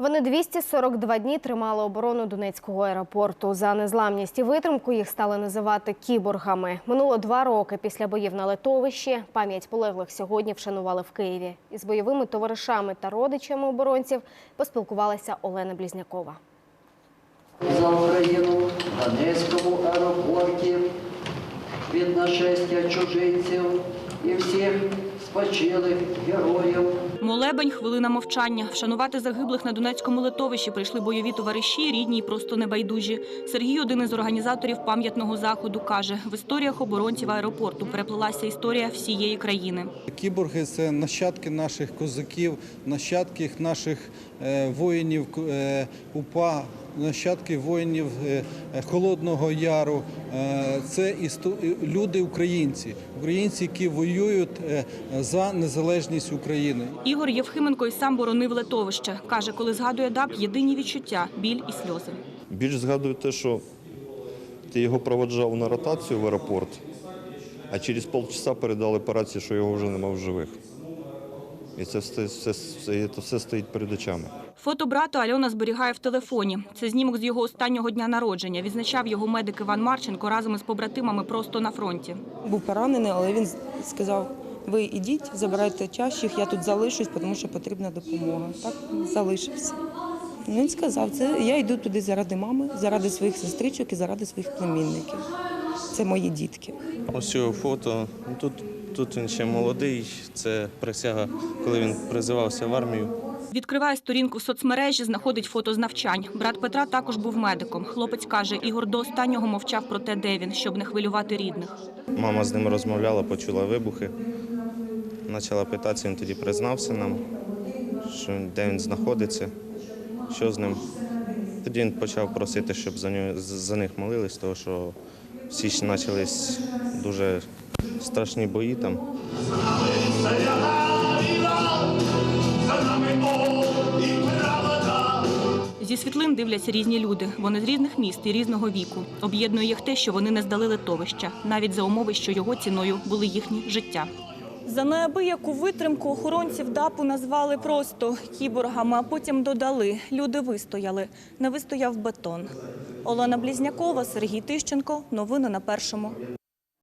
Вони 242 дні тримали оборону Донецького аеропорту. За незламність і витримку їх стали називати кіборгами. Минуло два роки після боїв на литовищі. Пам'ять полеглих сьогодні вшанували в Києві. Із бойовими товаришами та родичами оборонців поспілкувалася Олена Блізнякова. за Україну в Донецькому аеропорті від нашестя чужинців і всіх спочилих героїв. Молебень, хвилина мовчання. Вшанувати загиблих на Донецькому литовищі прийшли бойові товариші, рідні і просто небайдужі. Сергій, один із організаторів пам'ятного заходу, каже: в історіях оборонців аеропорту переплилася історія всієї країни. Кіборги це нащадки наших козаків, нащадки наших е, воїнів е, УПА, нащадки воїнів е, Холодного Яру. Це люди українці, українці, які воюють за незалежність України. Ігор Євхименко і сам боронив литовище. Каже, коли згадує ДАП, єдині відчуття біль і сльози. Більш згадую те, що ти його проводжав на ротацію в аеропорт, а через полчаса передали по рації, що його вже нема в живих. І це все, все, все, це все стоїть перед очами. Фото брата Альона зберігає в телефоні. Це знімок з його останнього дня народження. Відзначав його медик Іван Марченко разом із побратимами просто на фронті. був поранений, але він сказав: ви ідіть, забирайте чащих, я тут залишусь, тому що потрібна допомога. Так залишився. Ну, Він сказав, це я йду туди заради мами, заради своїх сестричок і заради своїх племінників. Це мої дітки. Ось цього фото. Ну, Тут, тут він ще молодий. Це присяга, коли він призивався в армію. Відкриває сторінку в соцмережі, знаходить фото з навчань. Брат Петра також був медиком. Хлопець каже, Ігор до останнього мовчав про те, де він, щоб не хвилювати рідних. Мама з ним розмовляла, почула вибухи. Почала питатися, він тоді признався нам, що де він знаходиться, що з ним. Тоді він почав просити, щоб за, нього, за них молились, тому що в січні почались дуже страшні бої там. Зі світлин дивляться різні люди. Вони з різних міст і різного віку. Об'єднує їх те, що вони не здали литовища, навіть за умови, що його ціною були їхні життя. За неабияку витримку охоронців ДАПу назвали просто кіборгами, а потім додали люди вистояли. Не вистояв бетон. Олена Блізнякова, Сергій Тищенко. Новини на першому.